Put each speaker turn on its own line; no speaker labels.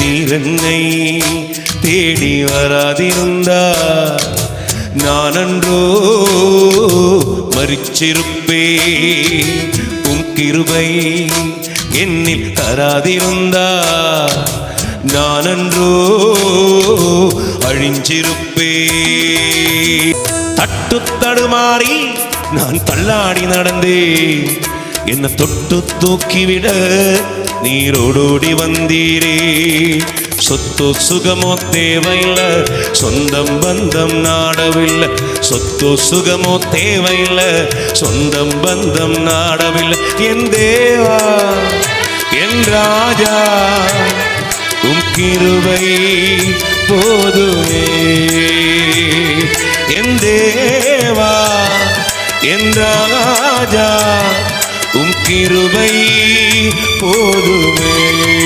நீரன்னை தேடி வராதிருந்தா நான் அன்றோ மறிச்சிருப்பே. உம் கிருபை என்னில் தராதிருந்தா நான் அன்றோ அழிஞ்சிருப்பே. தட்டு தடுமாறி நான் தள்ளாடி நடந்தேன். என்ன தொட்டு தூக்கிவிட நீரோடோடி வந்தீரே. சொத்து சுகமோ தேவையில்ல சொந்தம் பந்தம் நாடவில்லை. சொத்து சுகமோ தேவையில்ல சொந்தம் பந்தம் நாடவில்லை. என் தேவா என் ராஜா உம் கிருபை போதுமே. என் தேவா என் ராஜா உம் கிருபை போதுமே.